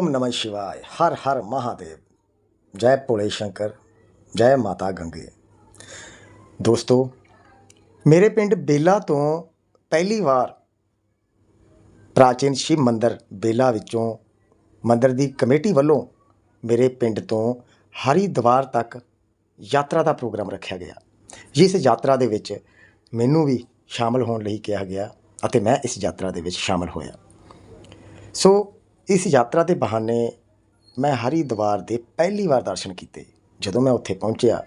ओम नमः शिवाय हर हर महादेव जय भोले शंकर ਜੈ ਮਾਤਾ ਗੰਗੇ ਦੋਸਤੋ ਮੇਰੇ ਪਿੰਡ ਬੇਲਾ ਤੋਂ ਪਹਿਲੀ ਵਾਰ ਪ੍ਰਾਚੀਨ ਸ਼ਿਵ ਮੰਦਿਰ ਬੇਲਾ ਵਿੱਚੋਂ ਮੰਦਿਰ ਦੀ ਕਮੇਟੀ ਵੱਲੋਂ ਮੇਰੇ ਪਿੰਡ ਤੋਂ ਹਰੀਦਵਾਰ ਤੱਕ ਯਾਤਰਾ ਦਾ ਪ੍ਰੋਗਰਾਮ ਰੱਖਿਆ ਗਿਆ ਜਿਸ ਯਾਤਰਾ ਦੇ ਵਿੱਚ ਮੈਨੂੰ ਵੀ ਸ਼ਾਮਲ ਹੋਣ ਲਈ ਕਿਹਾ ਗਿਆ ਅਤੇ ਮੈਂ ਇਸ ਯਾਤਰਾ ਦੇ ਵਿੱਚ ਸ਼ਾਮਲ ਹੋਇਆ ਸੋ ਇਸ ਯਾਤਰਾ ਦੇ ਬਹਾਨੇ ਮੈਂ ਹਰੀਦਵਾਰ ਦੇ ਪਹਿਲੀ ਵਾਰ ਦਰਸ਼ਨ ਕੀਤੇ। ਜਦੋਂ ਮੈਂ ਉੱਥੇ ਪਹੁੰਚਿਆ,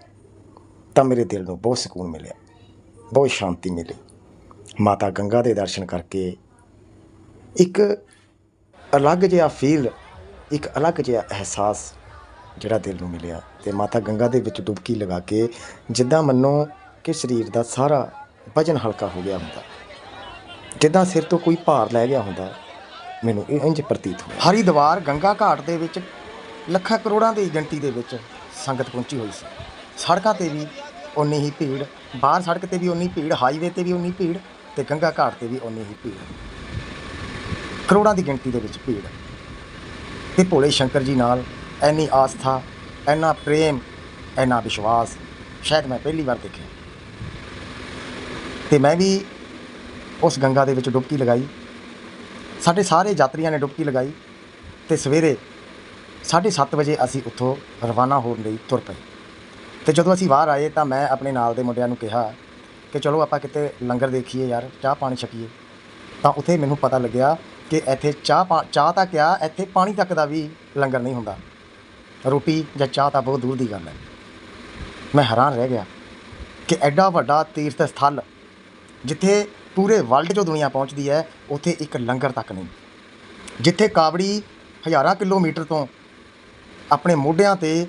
ਤਾਂ ਮੇਰੇ ਦਿਲ ਨੂੰ ਬਹੁਤ ਸਕੂਨ ਮਿਲਿਆ, ਬਹੁਤ ਸ਼ਾਂਤੀ ਮਿਲੀ। ਮਾਤਾ ਗੰਗਾ ਦੇ ਦਰਸ਼ਨ ਕਰਕੇ ਇੱਕ ਅਲੱਗ ਜਿਹਾ ਫੀਲ ਇੱਕ ਅਲੱਗ ਜਿਹਾ ਅਹਿਸਾਸ ਜਿਹੜਾ ਦਿਲ ਨੂੰ ਮਿਲਿਆ ਤੇ ਮਾਤਾ ਗੰਗਾ ਦੇ ਵਿੱਚ ਡੁਬਕੀ ਲਗਾ ਕੇ ਜਿੱਦਾਂ ਮੰਨੋ ਕਿ ਸਰੀਰ ਦਾ ਸਾਰਾ ਵਜਨ ਹਲਕਾ ਹੋ ਗਿਆ ਹੁੰਦਾ। ਜਿੱਦਾਂ ਸਿਰ ਤੋਂ ਕੋਈ ਭਾਰ ਲੈ ਗਿਆ ਹੁੰਦਾ ਮੈਨੂੰ ਇਹ ਇੰਜ ਪ੍ਰਤੀਤ ਹੋਇਆ। ਹਰੀਦਵਾਰ ਗੰਗਾ ਘਾਟ ਦੇ ਵਿੱਚ ਲੱਖਾਂ ਕਰੋੜਾਂ ਦੀ ਗਿਣਤੀ ਦੇ ਵਿੱਚ ਸੰਗਤ ਪਹੁੰਚੀ ਹੋਈ ਸੀ। ਸੜਕਾਂ ਤੇ ਵੀ ਉਨੀ ਹੀ ਭੀੜ, ਬਾਹਰ ਸੜਕ ਤੇ ਵੀ ਉਨੀ ਭੀੜ, ਹਾਈਵੇ ਤੇ ਵੀ ਉਨੀ ਭੀੜ ਤੇ ਗੰਗਾ ਘਾਟ ਤੇ ਵੀ ਉਨੀ ਹੀ ਭੀੜ। ਕਰੋੜਾਂ ਦੀ ਗਿਣਤੀ ਦੇ ਵਿੱਚ ਭੀੜ। ਤੇ ਭੋਲੇ ਸ਼ੰਕਰ ਜੀ ਨਾਲ ਐਨੀ ਆਸਥਾ ਐਨਾ ਪ੍ਰੇਮ ਐਨਾ ਵਿਸ਼ਵਾਸ, ਸ਼ਾਇਦ ਮੈਂ ਪਹਿਲੀ ਵਾਰ ਦੇਖਿਆ। ਤੇ ਮੈਂ ਵੀ ਉਸ ਗੰਗਾ ਦੇ ਵਿੱਚ ਡੁਬਕੀ ਲਗਾਈ। ਸਾਡੇ ਸਾਰੇ ਯਾਤਰੀਆਂ ਨੇ ਡੁਬਕੀ ਲਗਾਈ ਤੇ ਸਵੇਰੇ 7:30 ਵਜੇ ਅਸੀਂ ਉੱਥੋਂ ਰਵਾਨਾ ਹੋਣ ਲਈ ਤੁਰ ਪਏ। ਤੇ ਜਦੋਂ ਅਸੀਂ ਬਾਹਰ ਆਏ ਤਾਂ ਮੈਂ ਆਪਣੇ ਨਾਲ ਦੇ ਮੁੰਡਿਆਂ ਨੂੰ ਕਿਹਾ ਕਿ ਚਲੋ ਆਪਾਂ ਕਿਤੇ ਲੰਗਰ ਦੇਖੀਏ ਯਾਰ, ਚਾਹ ਪਾਣੀ ਛਕੀਏ। ਤਾਂ ਉੱਥੇ ਮੈਨੂੰ ਪਤਾ ਲੱਗਿਆ ਕਿ ਇੱਥੇ ਚਾਹ ਪਾ- ਚਾਹ ਤਾਂ ਕਿਆ, ਇੱਥੇ ਪਾਣੀ ਤੱਕ ਦਾ ਵੀ ਲੰਗਰ ਨਹੀਂ ਹੁੰਦਾ। ਰੋਟੀ ਜਾਂ ਚਾਹ ਤਾਂ ਬਹੁਤ ਦੂਰ ਦੀ ਗੱਲ ਹੈ। ਮੈਂ ਹੈਰਾਨ ਰਹਿ ਗਿਆ ਕਿ ਐਡਾ ਵੱਡਾ ਤੀਰਥ ਸਥਲ ਜਿੱਥੇ ਪੂਰੇ ਵਰਲਡ 'ਚੋਂ ਦੁਨੀਆ ਪਹੁੰਚਦੀ ਹੈ, ਉੱਥੇ ਇੱਕ ਲੰਗਰ ਤੱਕ ਨਹੀਂ। ਜਿੱਥੇ ਕਾਵੜੀ ਹਜ਼ਾਰਾਂ ਕਿਲੋਮੀਟਰ ਤੋਂ ਆਪਣੇ ਮੋਢਿਆਂ ਤੇ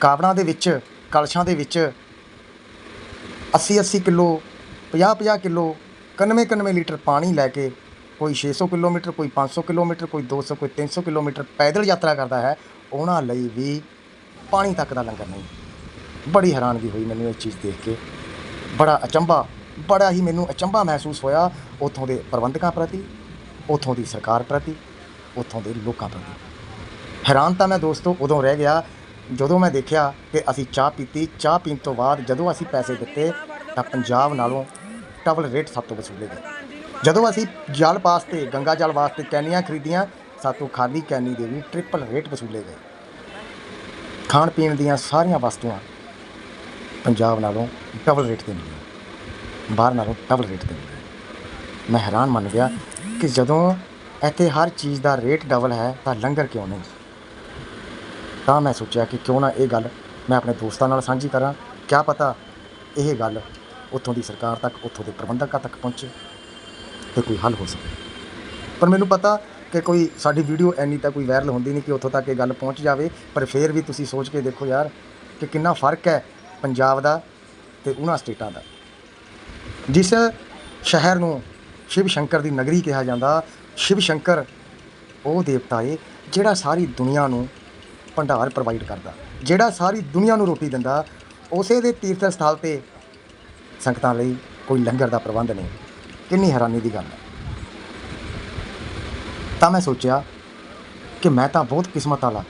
ਕਾਵੜਾਂ ਦੇ ਵਿੱਚ, ਕਲਸ਼ਾਂ ਦੇ ਵਿੱਚ 80 80 ਕਿਲੋ 50 50 ਕਿਲੋ 91 91 ਲੀਟਰ ਪਾਣੀ ਲੈ ਕੇ ਕੋਈ 600 ਕਿਲੋਮੀਟਰ, ਕੋਈ 500 ਕਿਲੋਮੀਟਰ, ਕੋਈ 200 ਕੋਈ 300 ਕਿਲੋਮੀਟਰ ਪੈਦਲ ਯਾਤਰਾ ਕਰਦਾ ਹੈ, ਉਹਨਾਂ ਲਈ ਵੀ ਪਾਣੀ ਤੱਕ ਦਾ ਲੰਗਰ ਨਹੀਂ। ਬੜੀ ਹੈਰਾਨਗੀ ਹੋਈ ਮੈਨੂੰ ਇਹ ਚੀਜ਼ ਦੇਖ ਕੇ। ਬੜਾ ਅਚੰਭਾ ਬੜਾ ਹੀ ਮੈਨੂੰ ਅਚੰਭਾ ਮਹਿਸੂਸ ਹੋਇਆ ਉੱਥੋਂ ਦੇ ਪ੍ਰਬੰਧਕਾਂ ਪ੍ਰਤੀ, ਉੱਥੋਂ ਦੀ ਸਰਕਾਰ ਪ੍ਰਤੀ, ਉੱਥੋਂ ਦੇ ਲੋਕਾਂ ਪ੍ਰਤੀ। ਹੈਰਾਨ ਤਾਂ ਮੈਂ ਦੋਸਤੋ ਉਦੋਂ ਰਹਿ ਗਿਆ ਜਦੋਂ ਮੈਂ ਦੇਖਿਆ ਕਿ ਅਸੀਂ ਚਾਹ ਪੀਤੀ। ਚਾਹ ਪੀਣ ਤੋਂ ਬਾਅਦ ਜਦੋਂ ਅਸੀਂ ਪੈਸੇ ਦਿੱਤੇ ਤਾਂ ਪੰਜਾਬ ਨਾਲੋਂ ਡਬਲ ਰੇਟ ਸਭ ਤੋਂ ਵਸੂਲੇ ਗਏ। ਜਦੋਂ ਅਸੀਂ ਜਲ ਵਾਸਤੇ, ਗੰਗਾ ਜਲ ਵਾਸਤੇ ਕੈਨੀਆਂ ਖਰੀਦੀਆਂ, ਸਾਤੋਂ ਖਾਲੀ ਕੈਨੀ ਦੇ ਵੀ ਟ੍ਰਿਪਲ ਰੇਟ ਵਸੂਲੇ ਗਏ। ਖਾਣ ਪੀਣ ਦੀਆਂ ਸਾਰੀਆਂ ਵਸਤੂਆਂ ਪੰਜਾਬ ਨਾਲੋਂ ਡਬਲ ਰੇਟ ਤੇ ਮਿਲੀਆਂ। ਬਾਹਰ ਨਾਲੋਂ ਡਬਲ ਰੇਟ ਤੇ ਮੈਂ ਹੈਰਾਨ ਮੰਨ ਗਿਆ ਕਿ ਜਦੋਂ ਇੱਥੇ ਹਰ ਚੀਜ਼ ਦਾ ਰੇਟ ਡਬਲ ਹੈ, ਤਾਂ ਲੰਗਰ ਕਿਉਂ ਨਹੀਂ? ਤਾਂ ਮੈਂ ਸੋਚਿਆ ਕਿ ਕਿਉਂ ਨਾ ਇਹ ਗੱਲ ਮੈਂ ਆਪਣੇ ਦੋਸਤਾਂ ਨਾਲ ਸਾਂਝੀ ਕਰਾਂ। ਕਿਆ ਪਤਾ ਇਹ ਗੱਲ ਉੱਥੋਂ ਦੀ ਸਰਕਾਰ ਤੱਕ, ਉੱਥੋਂ ਦੇ ਪ੍ਰਬੰਧਕਾਂ ਤੱਕ ਪਹੁੰਚੇ ਤੇ ਕੋਈ ਹੱਲ ਹੋ ਸਕੇ। ਪਰ ਮੈਨੂੰ ਪਤਾ ਕਿ ਕੋਈ ਸਾਡੀ ਵੀਡੀਓ ਐਨੀ ਤਾਂ ਕੋਈ ਵਾਇਰਲ ਹੁੰਦੀ ਨਹੀਂ ਕਿ ਉੱਥੋਂ ਤੱਕ ਇਹ ਗੱਲ ਪਹੁੰਚ ਜਾਵੇ। ਪਰ ਫਿਰ ਵੀ ਤੁਸੀਂ ਸੋਚ ਕੇ ਦੇਖੋ ਯਾਰ ਕਿ ਕਿੰਨਾ ਫ਼ਰਕ ਹੈ ਪੰਜਾਬ ਦਾ ਤੇ ਉਹਨਾਂ ਸਟੇਟਾਂ ਦਾ। ਜਿਸ ਸ਼ਹਿਰ ਨੂੰ ਸ਼ਿਵ ਸ਼ੰਕਰ ਦੀ ਨਗਰੀ ਕਿਹਾ ਜਾਂਦਾ, ਸ਼ਿਵ ਸ਼ੰਕਰ ਉਹ ਦੇਵਤਾ ਏ ਜਿਹੜਾ ਸਾਰੀ ਦੁਨੀਆ ਨੂੰ ਭੰਡਾਰ ਪ੍ਰੋਵਾਈਡ ਕਰਦਾ, ਜਿਹੜਾ ਸਾਰੀ ਦੁਨੀਆ ਨੂੰ ਰੋਟੀ ਦਿੰਦਾ, ਉਸੇ ਦੇ ਤੀਰਥ ਸਥਾਨ ਤੇ ਸੰਗਤਾਂ ਲਈ ਕੋਈ ਲੰਗਰ ਦਾ ਪ੍ਰਬੰਧ ਨਹੀਂ। ਕਿੰਨੀ ਹੈਰਾਨੀ ਦੀ ਗੱਲ ਹੈ। ਤਾਂ ਮੈਂ ਸੋਚਿਆ ਕਿ ਮੈਂ ਤਾਂ ਬਹੁਤ ਕਿਸਮਤ ਵਾਲਾ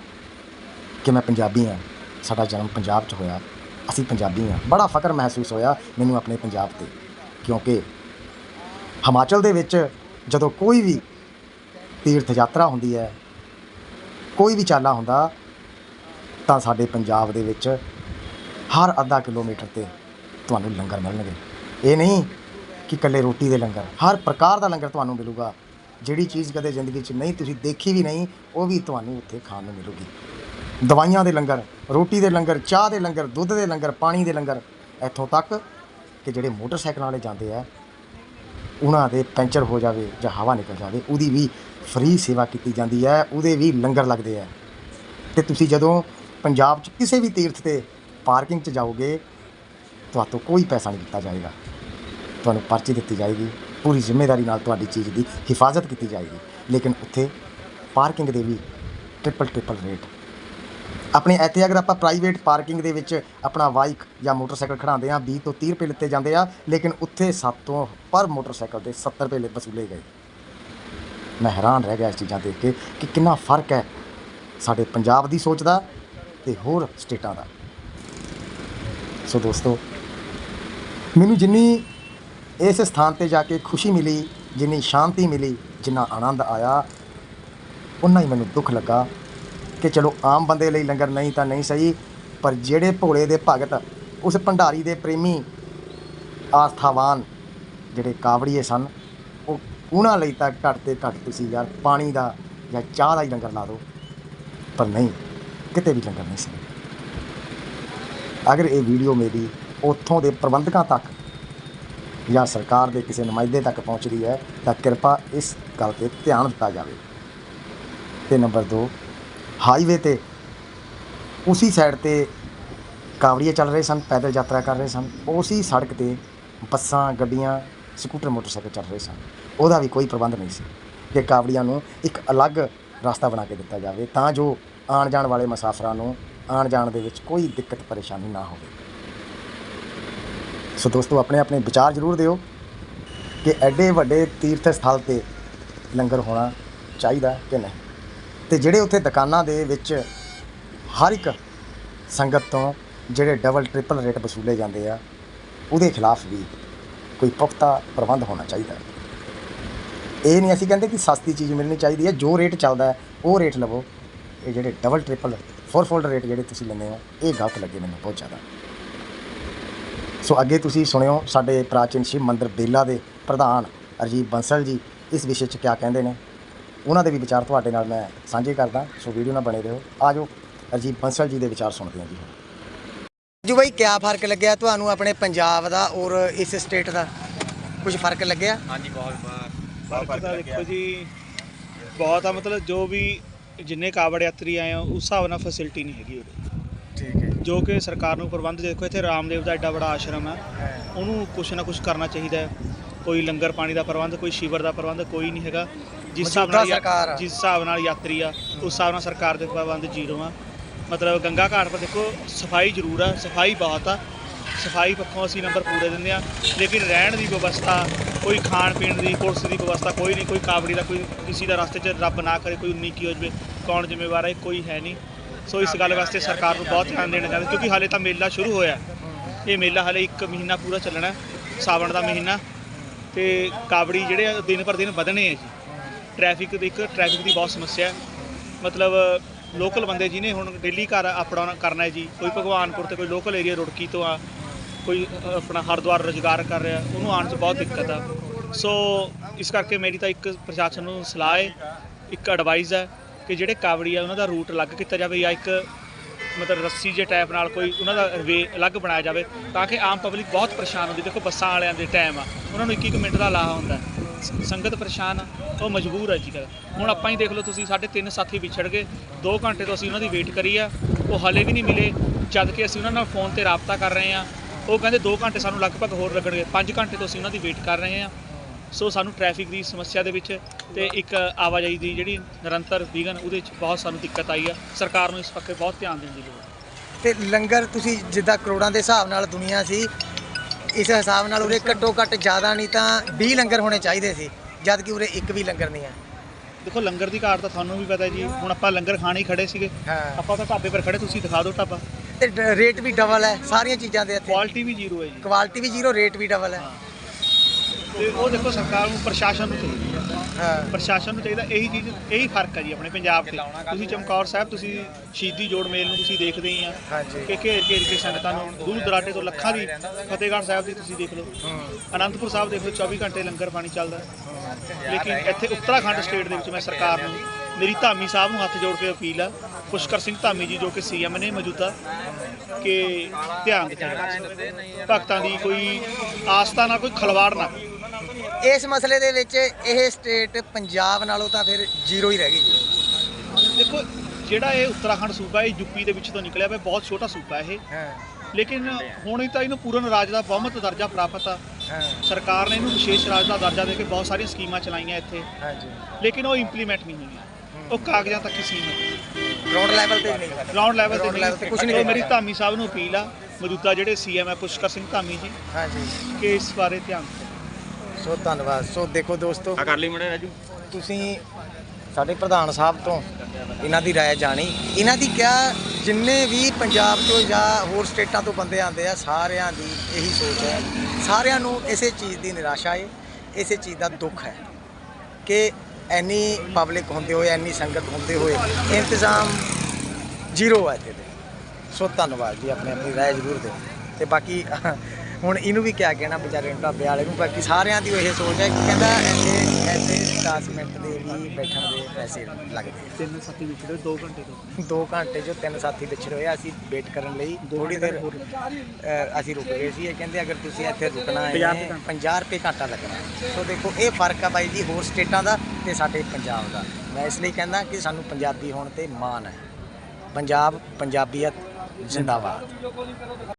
ਕਿ ਮੈਂ ਪੰਜਾਬੀ ਹਾਂ। ਸਾਡਾ ਜਨਮ ਪੰਜਾਬ 'ਚ ਹੋਇਆ, ਅਸੀਂ ਪੰਜਾਬੀ ਹਾਂ। ਬੜਾ ਫਕਰ ਮਹਿਸੂਸ ਹੋਇਆ ਮੈਨੂੰ ਆਪਣੇ ਪੰਜਾਬ ਤੇ। ਕਿਉਂਕਿ ਹਿਮਾਚਲ ਦੇ ਵਿੱਚ ਜਦੋਂ ਕੋਈ ਵੀ ਤੀਰਥ ਯਾਤਰਾ ਹੁੰਦੀ ਹੈ, ਕੋਈ ਵੀ ਚਾਲਾ ਹੁੰਦਾ, ਤਾਂ ਸਾਡੇ ਪੰਜਾਬ ਦੇ ਵਿੱਚ ਹਰ ਅੱਧਾ ਕਿਲੋਮੀਟਰ ਤੇ ਤੁਹਾਨੂੰ ਲੰਗਰ ਮਿਲਣਗੇ। ਇਹ ਨਹੀਂ ਕਿ ਇਕੱਲੇ ਰੋਟੀ ਦੇ ਲੰਗਰ, ਹਰ ਪ੍ਰਕਾਰ ਦਾ ਲੰਗਰ ਤੁਹਾਨੂੰ ਮਿਲੂਗਾ। ਜਿਹੜੀ ਚੀਜ਼ ਕਦੇ ਜ਼ਿੰਦਗੀ 'ਚ ਨਹੀਂ, ਤੁਸੀਂ ਦੇਖੀ ਵੀ ਨਹੀਂ, ਉਹ ਵੀ ਤੁਹਾਨੂੰ ਉੱਥੇ ਖਾਣ ਨੂੰ ਮਿਲੂਗੀ। ਦਵਾਈਆਂ ਦੇ ਲੰਗਰ, ਰੋਟੀ ਦੇ ਲੰਗਰ, ਚਾਹ ਦੇ ਲੰਗਰ, ਦੁੱਧ ਦੇ ਲੰਗਰ, ਪਾਣੀ ਦੇ ਲੰਗਰ, ਇੱਥੋਂ ਤੱਕ ਕਿ ਜਿਹੜੇ ਮੋਟਰਸਾਈਕਲ ਵਾਲੇ ਜਾਂਦੇ ਆ, ਉਹਨਾਂ ਦੇ ਪੈਂਚਰ ਹੋ ਜਾਵੇ ਜਾਂ ਹਵਾ ਨਿਕਲ ਜਾਵੇ, ਉਹਦੀ ਵੀ ਫ੍ਰੀ ਸੇਵਾ ਕੀਤੀ ਜਾਂਦੀ ਹੈ, ਉਹਦੇ ਵੀ ਲੰਗਰ ਲੱਗਦੇ ਆ। ਤੇ ਤੁਸੀਂ ਜਦੋਂ ਪੰਜਾਬ 'ਚ ਕਿਸੇ ਵੀ ਤੀਰਥ ਤੇ ਪਾਰਕਿੰਗ 'ਚ ਜਾਓਗੇ, ਤੁਹਾਤੋਂ ਕੋਈ ਪੈਸਾ ਨਹੀਂ ਦਿੱਤਾ ਜਾਏਗਾ। ਤੁਹਾਨੂੰ ਪਰਚੀ ਦਿੱਤੀ ਜਾਏਗੀ, ਪੂਰੀ ਜ਼ਿੰਮੇਵਾਰੀ ਨਾਲ ਤੁਹਾਡੀ ਚੀਜ਼ ਦੀ ਹਿਫਾਜ਼ਤ ਕੀਤੀ ਜਾਏਗੀ। ਲੇਕਿਨ ਉੱਥੇ ਪਾਰਕਿੰਗ ਦੇ ਵੀ ਟ੍ਰਿਪਲ ਟ੍ਰਿਪਲ ਰੇਟ ਆਪਣੇ ਇੱਥੇ ਅਗਰ ਆਪਾਂ ਪ੍ਰਾਈਵੇਟ ਪਾਰਕਿੰਗ ਦੇ ਵਿੱਚ ਆਪਣਾ ਬਾਈਕ ਜਾਂ ਮੋਟਰਸਾਈਕਲ ਖੜਾਉਂਦੇ ਆ 20 ਤੋਂ 30 ਰੁਪਏ ਲਿੱਤੇ ਜਾਂਦੇ ਆ, ਲੇਕਿਨ ਉੱਥੇ ਸਾਤੋਂ ਪਰ ਮੋਟਰਸਾਈਕਲ ਦੇ 70 ਰੁਪਏ ਵਸੂਲੇ ਗਏ। ਮੈਂ ਹੈਰਾਨ ਰਹਿ ਗਿਆ ਇਸ ਚੀਜ਼ਾਂ ਦੇਖ ਕੇ ਕਿ ਕਿੰਨਾ ਫ਼ਰਕ ਹੈ ਸਾਡੇ ਪੰਜਾਬ ਦੀ ਸੋਚ ਦਾ ਤੇ ਹੋਰ ਸਟੇਟਾਂ ਦਾ। ਸੋ ਦੋਸਤੋ, ਮੈਨੂੰ ਜਿੰਨੀ ਇਸ ਸਥਾਨ ਤੇ ਜਾ ਕੇ ਖੁਸ਼ੀ ਮਿਲੀ, ਜਿੰਨੀ ਸ਼ਾਂਤੀ ਮਿਲੀ, ਜਿੰਨਾ ਆਨੰਦ ਆਇਆ ਉਨਾ ਹੀ ਮੈਨੂੰ ਦੁੱਖ ਲੱਗਾ। ਕਿ ਚਲੋ ਆਮ ਬੰਦੇ ਲਈ ਲੰਗਰ ਨਹੀਂ ਤਾਂ ਨਹੀਂ ਸਹੀ, ਪਰ ਜਿਹੜੇ ਭੋਲੇ ਦੇ ਭਗਤ, ਉਸ ਭੰਡਾਰੀ ਦੇ ਪ੍ਰੇਮੀ ਆਸਥਾਵਾਨ ਜਿਹੜੇ ਕਾਵੜੀਏ ਸਨ, ਉਹ ਉਹਨਾਂ ਲਈ ਤਾਂ ਘੱਟ ਤੇ ਘੱਟ ਤੁਸੀਂ ਯਾਰ ਪਾਣੀ ਦਾ ਜਾਂ ਚਾਹ ਦਾ ਹੀ ਲੰਗਰ ਲਾ ਦਿਓ। ਪਰ ਨਹੀਂ, ਕਿਤੇ ਵੀ ਲੰਗਰ ਨਹੀਂ ਸੀ ਅਗਰ ਇਹ ਵੀਡੀਓ ਮੇਰੀ ਉੱਥੋਂ ਦੇ ਪ੍ਰਬੰਧਕਾਂ ਤੱਕ ਜਾਂ ਸਰਕਾਰ ਦੇ ਕਿਸੇ ਨੁਮਾਇੰਦੇ ਤੱਕ ਪਹੁੰਚਦੀ ਹੈ, ਤਾਂ ਕਿਰਪਾ ਇਸ ਗੱਲ ਤੇ ਧਿਆਨ ਦਿੱਤਾ ਜਾਵੇ। ਤੇ ਨੰਬਰ 2 ਹਾਈਵੇ ਤੇ ਉਸੇ ਸਾਈਡ ਤੇ ਕਾਵੜੀਏ ਚੱਲ ਰਹੇ ਸਨ, ਪੈਦਲ ਯਾਤਰਾ ਕਰ ਰਹੇ ਸਨ। ਉਸੇ ਸੜਕ ਤੇ ਬੱਸਾਂ, ਗੱਡੀਆਂ, ਸਕੂਟਰ, ਮੋਟਰਸਾਈਕਲ ਚੱਲ ਰਹੇ ਸਨ। ਉਹਦਾ ਵੀ ਕੋਈ ਪ੍ਰਬੰਧ ਨਹੀਂ ਸੀ ਕਿ ਕਾਵੜੀਆਂ ਨੂੰ ਇੱਕ ਅਲੱਗ ਰਸਤਾ ਬਣਾ ਕੇ ਦਿੱਤਾ ਜਾਵੇ, ਤਾਂ ਜੋ ਆਉਣ ਜਾਣ ਵਾਲੇ ਮੁਸਾਫਰਾਂ ਨੂੰ ਆਉਣ ਜਾਣ ਦੇ ਵਿੱਚ ਕੋਈ ਦਿੱਕਤ, ਪਰੇਸ਼ਾਨੀ ਨਾ ਹੋਵੇ। ਸੋ ਦੋਸਤੋ ਆਪਣੇ ਆਪਣੇ ਵਿਚਾਰ ਜ਼ਰੂਰ ਦਿਓ ਕਿ ਐਡੇ ਵੱਡੇ ਤੀਰਥ ਸਥਲ ਤੇ ਲੰਗਰ ਹੋਣਾ ਚਾਹੀਦਾ ਕਿ ਨਹੀਂ। ਤੇ ਜਿਹੜੇ ਉੱਥੇ ਦੁਕਾਨਾਂ ਦੇ ਵਿੱਚ ਹਰ ਇੱਕ ਸੰਗਤ ਤੋਂ ਜਿਹੜੇ ਡਬਲ ਟ੍ਰਿਪਲ ਰੇਟ ਵਸੂਲੇ ਜਾਂਦੇ ਆ, ਉਹਦੇ ਖਿਲਾਫ ਵੀ ਕੋਈ ਪੁਖਤਾ ਪ੍ਰਬੰਧ ਹੋਣਾ ਚਾਹੀਦਾ। ਇਹ ਨਹੀਂ ਅਸੀਂ ਕਹਿੰਦੇ ਕਿ ਸਸਤੀ ਚੀਜ਼ ਮਿਲਣੀ ਚਾਹੀਦੀ ਹੈ, ਜੋ ਰੇਟ ਚੱਲਦਾ ਉਹ ਰੇਟ ਲਵੋ। ਇਹ ਜਿਹੜੇ double triple four fold rate ਜਿਹੜੇ ਤੁਸੀਂ ਲੈਂਦੇ ਹੋ, ਇਹ ਗਲਤ ਲੱਗੇ ਮੈਨੂੰ ਬਹੁਤ ਜ਼ਿਆਦਾ। ਸੋ ਅੱਗੇ ਤੁਸੀਂ ਸੁਣਿਓ ਸਾਡੇ ਪ੍ਰਾਚੀਨ ਸ਼ਿਵ ਮੰਦਿਰ ਬੇਲਾ ਦੇ ਪ੍ਰਧਾਨ ਅਰਜੀਤ ਬੰਸਲ ਜੀ, ਇਸ ਵਿਸ਼ੇ 'ਚ ਕਿਆ ਕਹਿੰਦੇ ਨੇ। ਉਹਨਾਂ ਦੇ ਵੀ ਵਿਚਾਰ ਤੁਹਾਡੇ ਨਾਲ ਮੈਂ ਸਾਂਝੇ ਕਰਦਾ ਸੋ ਵੀਡੀਓ ਨਾਲ ਬਣੇ ਰਹੋ। ਆਜੋ ਅਰਜੀਤ ਬੰਸਲ ਜੀ ਦੇ ਵਿਚਾਰ ਸੁਣਦੇ ਹਾਂ ਜੀ। ਜੀ ਬਾਈ ਕਿਆ ਫ਼ਰਕ ਲੱਗਿਆ ਤੁਹਾਨੂੰ ਆਪਣੇ ਪੰਜਾਬ ਦਾ ਔਰ ਇਸ ਸਟੇਟ ਦਾ? ਕੁਝ ਫ਼ਰਕ ਲੱਗਿਆ? ਹਾਂਜੀ ਬਹੁਤ ਬਹੁਤ ਫ਼ਰਕ ਦੇਖੋ ਜੀ ਬਹੁਤ ਆ ਮਤਲਬ ਜੋ ਵੀ ਜਿੰਨੇ ਕਾਵੜ ਯਾਤਰੀ ਆਏ ਆ ਉਸ ਹਿਸਾਬ ਨਾਲ ਫੈਸਿਲਿਟੀ ਨਹੀਂ ਹੈਗੀ ਉਰੇ। ਠੀਕ ਹੈ ਜੋ। ਕਿ ਸਰਕਾਰ ਨੂੰ ਪ੍ਰਬੰਧ ਦੇਖੋ ਇੱਥੇ ਰਾਮਦੇਵ ਦਾ ਐਡਾ ਬੜਾ ਆਸ਼ਰਮ ਹੈ। ਉਹਨੂੰ ਕੁਛ ਨਾ ਕੁਛ ਕਰਨਾ ਚਾਹੀਦਾ ਹੈ। ਕੋਈ ਲੰਗਰ ਪਾਣੀ ਦਾ ਪ੍ਰਬੰਧ ਕੋਈ ਸ਼ਿਵਰ ਦਾ ਪ੍ਰਬੰਧ ਕੋਈ ਨਹੀਂ ਹੈਗਾ। ਜਿਸ ਹਿਸਾਬ ਨਾਲ ਯਾ- ਸਰਕਾਰ ਆ। ਜਿਸ ਹਿਸਾਬ ਨਾਲ ਯਾਤਰੀ ਆ ਉਸ ਹਿਸਾਬ ਨਾਲ ਸਰਕਾਰ ਦੇ ਪ੍ਰਬੰਧ ਜ਼ੀਰੋ ਆ। ਮਤਲਬ ਗੰਗਾ ਘਾਟ ਪਰ ਦੇਖੋ ਸਫ਼ਾਈ ਜ਼ਰੂਰ ਆ ਸਫ਼ਾਈ ਬਹੁਤ ਆ। ਸਫ਼ਾਈ ਪੱਖੋਂ ਅਸੀਂ ਨੰਬਰ ਪੂਰੇ ਦਿੰਦੇ ਆ। ਲੇਕਿਨ ਰਹਿਣ ਦੀ ਵਿਵਸਥਾ ਕੋਈ ਖਾਣ ਪੀਣ ਦੀ ਪੁਲਿਸ ਦੀ ਵਿਵਸਥਾ ਕੋਈ ਨਹੀਂ ਕੋਈ ਕਾਵੜੀ ਦਾ ਕੋਈ ਕਿਸੇ ਦਾ ਰਸਤੇ 'ਚ ਰੱਬ ਨਾ ਕਰੇ ਕੋਈ ਉਨੀ ਕੀ ਹੋ ਜਵੇ ਕੌਣ ਜ਼ਿੰਮੇਵਾਰ ਹੈ ਕੋਈ ਹੈ ਨਹੀਂ। ਸੋ ਇਸ ਗੱਲ ਵਾਸਤੇ ਸਰਕਾਰ ਨੂੰ ਬਹੁਤ ਧਿਆਨ ਦੇਣਾ ਚਾਹੀਦਾ ਕਿਉਂਕਿ ਹਾਲੇ ਤਾਂ ਮੇਲਾ ਸ਼ੁਰੂ ਹੋਇਆ। ਇਹ ਮੇਲਾ ਹਾਲੇ 1 ਮਹੀਨਾ ਪੂਰਾ ਚੱਲਣਾ ਹੈ, ਸਾਵਣ ਦਾ ਮਹੀਨਾ। ਤੇ ਕਾਵੜੀ ਜਿਹੜੇ ਆ ਦਿਨ ਪਰ ਦਿਨ ਵਧਣੇ ਆ ਜੀ। ਟ੍ਰੈਫਿਕ ਦੀ ਇੱਕ ਟ੍ਰੈਫਿਕ ਦੀ ਬਹੁਤ ਸਮੱਸਿਆ ਹੈ। ਮਤਲਬ ਲੋਕਲ ਬੰਦੇ ਜਿਹਨੇ ਹੁਣ ਡੇਲੀ ਘਰ ਅਪਡਾਊਨ ਕਰਨਾ ਹੈ ਜੀ, ਕੋਈ ਭਗਵਾਨਪੁਰ ਤੇ ਕੋਈ ਲੋਕਲ ਏਰੀਆ ਰੁੜਕੀ ਤੋਂ ਆ, ਕੋਈ ਆਪਣਾ ਹਰਿਦੁਆਰ ਰੁਜ਼ਗਾਰ ਕਰ ਰਿਹਾ, ਉਹਨੂੰ ਆਉਣ 'ਚ ਬਹੁਤ ਦਿੱਕਤ ਆ। ਸੋ ਇਸ ਕਰਕੇ ਮੇਰੀ ਤਾਂ ਇੱਕ ਪ੍ਰਸ਼ਾਸਨ ਨੂੰ ਸਲਾਹ ਹੈ, ਇੱਕ ਐਡਵਾਈਸ ਹੈ ਕਿ ਜਿਹੜੇ ਕਾਵੜੀ ਆ, ਉਹਨਾਂ ਦਾ ਰੂਟ ਅਲੱਗ ਕੀਤਾ ਜਾਵੇ ਜਾਂ ਇੱਕ ਮਤਲਬ ਰੱਸੀ ਜੇ ਟਾਈਪ ਨਾਲ ਕੋਈ ਉਹਨਾਂ ਦਾ ਵੇ ਅਲੱਗ ਬਣਾਇਆ ਜਾਵੇ, ਤਾਂ ਕਿ ਆਮ ਪਬਲਿਕ ਬਹੁਤ ਪਰੇਸ਼ਾਨ ਹੁੰਦੀ। ਦੇਖੋ, ਬੱਸਾਂ ਵਾਲਿਆਂ ਦੇ ਟਾਈਮ ਆ, ਉਹਨਾਂ ਨੂੰ ਇੱਕ ਇੱਕ ਮਿੰਟ ਦਾ ਲਾਹਾ ਹੁੰਦਾ। ਸੰਗਤ ਪਰੇਸ਼ਾਨ ਆ, ਉਹ ਮਜਬੂਰ ਹੈ ਜੀ ਕਰ ਹੁਣ ਆਪਾਂ ਹੀ ਦੇਖ ਲਓ ਤੁਸੀਂ, ਸਾਡੇ ਤਿੰਨ ਸਾਥੀ ਵਿਛੜ ਗਏ। 2 ਘੰਟੇ ਤੋਂ ਅਸੀਂ ਉਹਨਾਂ ਦੀ ਵੇਟ ਕਰੀ ਆ। ਉਹ ਹਲੇ ਵੀ ਨਹੀਂ ਮਿਲੇ। ਜਦ ਕਿ ਅਸੀਂ ਉਹਨਾਂ ਨਾਲ ਫੋਨ ਤੇ ਰਾਬਤਾ ਕਰ ਰਹੇ ਆ। ਉਹ ਕਹਿੰਦੇ 2 ਘੰਟੇ ਸਾਨੂੰ ਲਗਭਗ ਹੋਰ ਲੱਗਣਗੇ। 5 ਘੰਟੇ ਤੋਂ ਅਸੀਂ ਉਹਨਾਂ ਦੀ ਵੇਟ ਕਰ ਰਹੇ ਆ। ਸੋ ਸਾਨੂੰ ਟ੍ਰੈਫਿਕ ਦੀ ਸਮੱਸਿਆ ਦੇ ਵਿੱਚ ਤੇ ਇੱਕ ਆਵਾਜਾਈ ਦੀ ਜਿਹੜੀ ਨਿਰੰਤਰ ਵਿਘਨ, ਉਹਦੇ ਵਿੱਚ ਬਹੁਤ ਸਾਨੂੰ ਦਿੱਕਤ ਆਈ ਆ। ਸਰਕਾਰ ਨੂੰ ਇਸ ਪੱਖੇ ਬਹੁਤ ਧਿਆਨ ਦੇਣ ਦੀ ਲੋੜ ਹੈ ਤੇ ਲੰਗਰ ਤੁਸੀਂ ਜਿੱਦਾਂ ਕਰੋੜਾਂ ਦੇ ਹਿਸਾਬ ਨਾਲ ਦੁਨੀਆ ਸੀ ਇਸ ਹਿਸਾਬ ਨਾਲ ਉਰੇ ਘੱਟੋ ਘੱਟ ਜ਼ਿਆਦਾ ਨਹੀਂ ਤਾਂ 20 ਲੰਗਰ ਹੋਣੇ ਚਾਹੀਦੇ ਸੀ ਜਦ ਕਿ ਉਰੇ ਇੱਕ ਵੀ ਲੰਗਰ ਨਹੀਂ ਹੈ। ਦੇਖੋ ਲੰਗਰ ਦੀ ਘਾਟ ਤਾਂ ਤੁਹਾਨੂੰ ਵੀ ਪਤਾ ਹੈ ਜੀ ਹੁਣ ਆਪਾਂ ਲੰਗਰ ਖਾਣ ਹੀ ਖੜੇ ਸੀਗੇ। ਹਾਂ। ਆਪਾਂ ਤਾਂ ਢਾਬੇ ਪਰ ਖੜੇ ਤੁਸੀਂ ਦਿਖਾ ਦਿਓ ਢਾਬਾ। ਤੇ ਡ- ਰੇਟ ਵੀ ਡਬਲ ਹੈ ਸਾਰੀਆਂ ਚੀਜ਼ਾਂ ਦੇ ਇੱਥੇ। ਕੁਆਲਿਟੀ ਵੀ ਜ਼ੀਰੋ ਹੈ ਜੀ। ਕੁਆਲਿਟੀ ਵੀ ਜ਼ੀਰੋ ਰੇਟ ਵੀ ਡਬਲ ਹੈ। ਤੇ ਉਹ ਦੇਖੋ ਸਰਕਾਰ ਨੂੰ ਪ੍ਰਸ਼ਾਸਨ ਨੂੰ ਚਾਹੀਦੀ ਹੈ। ਪ੍ਰਸ਼ਾਸਨ ਨੂੰ ਚਾਹੀਦਾ ਇਹੀ ਚੀਜ਼ ਇਹੀ ਫ਼ਰਕ ਹੈ ਜੀ ਆਪਣੇ ਪੰਜਾਬ ਤੇ। ਤੁਸੀਂ ਚਮਕੌਰ ਸਾਹਿਬ ਤੁਸੀਂ ਸ਼ਹੀਦੀ ਜੋੜ ਮੇਲ ਨੂੰ ਤੁਸੀਂ ਦੇਖਦੇ ਹੀ ਆ ਕਿ ਘੇਰ ਘੇਰ ਕੇ ਸੰਗਤਾਂ ਨੂੰ ਦੂਰ ਦਰਾਡੇ ਤੋਂ ਲੱਖਾਂ ਦੀ ਫਤਿਹਗੜ੍ਹ ਸਾਹਿਬ ਦੀ ਤੁਸੀਂ ਦੇਖ ਲਓ। ਅਨੰਦਪੁਰ ਸਾਹਿਬ ਦੇਖ ਲਓ 24 ਘੰਟੇ ਲੰਗਰ ਪਾਣੀ ਚੱਲਦਾ। ਲੇਕਿਨ ਇੱਥੇ ਉੱਤਰਾਖੰਡ ਸਟੇਟ ਦੇ ਵਿੱਚ ਮੈਂ ਸਰਕਾਰ ਨੂੰ ਮੇਰੀ ਧਾਮੀ ਸਾਹਿਬ ਨੂੰ ਹੱਥ ਜੋੜ ਕੇ ਅਪੀਲ ਆ ਪੁਸ਼ਕਰ ਸਿੰਘ ਧਾਮੀ ਜੀ ਜੋ ਕਿ ਸੀਐਮ ਨੇ ਮੌਜੂਦਾ ਕਿ ਧਿਆਨ ਦਿੱਤਾ ਭਗਤਾਂ ਦੀ ਕੋਈ ਆਸਥਾ ਨਾਲ ਕੋਈ ਖਲਵਾੜ ਨਾ। ਇਸ ਮਸਲੇ ਦੇ ਵਿੱਚ ਇਹ ਸਟੇਟ ਪੰਜਾਬ ਨਾਲੋਂ ਤਾਂ ਫਿਰ ਜ਼ੀਰੋ ਹੀ ਰਹਿ ਗਈ। ਦੇਖੋ ਜਿਹੜਾ ਇਹ ਉੱਤਰਾਖੰਡ ਸੂਬਾ ਇਹ ਯੂਪੀ ਦੇ ਵਿੱਚ ਤੋਂ ਨਿਕਲਿਆ ਹੋਇਆ ਬਹੁਤ ਛੋਟਾ ਸੂਬਾ ਇਹ। ਲੇਕਿਨ ਹੁਣ ਤਾਂ ਇਹਨੂੰ ਪੂਰਨ ਰਾਜ ਦਾ ਬਹੁਮਤ ਦਰਜਾ ਪ੍ਰਾਪਤ ਆ। ਸਰਕਾਰ ਨੇ ਇਹਨੂੰ ਵਿਸ਼ੇਸ਼ ਰਾਜ ਦਾ ਦਰਜਾ ਦੇ ਕੇ ਬਹੁਤ ਸਾਰੀਆਂ ਸਕੀਮਾਂ ਚਲਾਈਆਂ ਇੱਥੇ। ਲੇਕਿਨ ਉਹ ਇੰਪਲੀਮੈਂਟ ਨਹੀਂ ਹੋਈਆਂ। ਉਹ ਕਾਗਜ਼ਾਂ ਤੱਕ ਹੀ ਸੀਮਿਤ ਗਰਾਊਂਡ ਲੈਵਲ ਤੇ ਨਹੀਂ। ਗਰਾਊਂਡ ਲੈਵਲ ਤੇ ਨਹੀਂ। ਕੁਛ ਨਹੀਂ ਮੇਰੀ। ਧਾਮੀ ਸਾਹਿਬ ਨੂੰ ਅਪੀਲ ਆ। ਮੌਜੂਦਾ ਜਿਹੜੇ ਸੀਐਮ ਹੈ ਪੁਸ਼ਕਰ ਸਿੰਘ ਧਾਮੀ ਜੀ ਹਾਂਜੀ। ਕਿ ਇਸ ਬਾਰੇ ਧਿਆਨ ਸੋ ਧੰਨਵਾਦ। ਸੋ ਦੇਖੋ ਦੋਸਤੋ ਆ ਕਰ ਲਈ ਮੜੇ ਰਾਜੂ। ਤੁਸੀਂ ਸਾਡੇ ਪ੍ਰਧਾਨ ਸਾਹਿਬ ਤੋਂ ਇਹਨਾਂ ਦੀ ਰਾਏ ਜਾਣੀ। ਇਹਨਾਂ ਦੀ ਕਿਆ ਜਿੰਨੇ ਵੀ ਪੰਜਾਬ ਤੋਂ ਜਾਂ ਹੋਰ ਸਟੇਟਾਂ ਤੋਂ ਬੰਦੇ ਆਉਂਦੇ ਆ ਸਾਰਿਆਂ ਦੀ ਇਹੀ ਸੋਚ ਹੈ। ਸਾਰਿਆਂ ਨੂੰ ਇਸੇ ਚੀਜ਼ ਦੀ ਨਿਰਾਸ਼ਾ ਹੈ ਇਸੇ ਚੀਜ਼ ਦਾ ਦੁੱਖ ਹੈ ਕਿ ਐਨੀ ਪਬਲਿਕ ਹੁੰਦੇ ਹੋਏ ਐਨੀ ਸੰਗਤ ਹੁੰਦੇ ਹੋਏ ਇੰਤਜ਼ਾਮ ਜ਼ੀਰੋ ਹੈ ਤੇ। ਸੋ ਧੰਨਵਾਦ ਜੀ ਆਪਣੇ ਆਪਣੀ ਰਾਏ ਜ਼ਰੂਰ ਦਿਓ। ਤੇ ਬਾਕੀ ਹੁਣ ਇਹਨੂੰ ਵੀ ਕਿਆ ਕਹਿਣਾ ਵਿਚਾਰੇ ਨੂੰ ਢਾਬੇ ਵਾਲੇ ਨੂੰ ਬਾਕੀ ਸਾਰਿਆਂ ਦੀ ਉਹ ਇਹ ਸੋਚ ਹੈ ਕਿ ਕਹਿੰਦਾ ਇੱਥੇ ਐਸੇ 10 ਮਿੰਟ ਦੇ ਵੀ ਬੈਠਣ ਦੇ ਪੈਸੇ ਲੱਗਦੇ ਤਿੰਨ ਸਾਥੀ ਵਿਚੜੇ 2 ਘੰਟੇ ਤੋਂ। ਦੋ ਘੰਟੇ ਜੋ ਤਿੰਨ ਸਾਥੀ ਵਿਛੜੇ ਹੋਏ ਆ, ਅਸੀਂ ਵੇਟ ਕਰਨ ਲਈ ਥੋੜੀ ਦੇਰ ਅ, ਅਸੀਂ ਰੁਕ ਗਏ ਸੀ ਇਹ ਕਹਿੰਦੇ ਅਗਰ ਤੁਸੀਂ ਇੱਥੇ ਰੁਕਣਾ ਹੈ 50 ਰੁਪਏ ਘੰਟਾ। ਲੱਗਣਾ ਸੋ ਦੇਖੋ ਇਹ ਫ਼ਰਕ ਆ ਬਾਈ ਜੀ ਹੋਰ ਸਟੇਟਾਂ ਦਾ ਤੇ ਸਾਡੇ ਪੰਜਾਬ ਦਾ। ਮੈਂ ਇਸ ਲਈ ਕਹਿੰਦਾ ਕਿ ਸਾਨੂੰ ਪੰਜਾਬੀ ਹੋਣ ਤੇ ਮਾਣ ਹੈ। ਪੰਜਾਬ ਪੰਜਾਬੀਅਤ ਜ਼ਿੰਦਾਬਾਦ।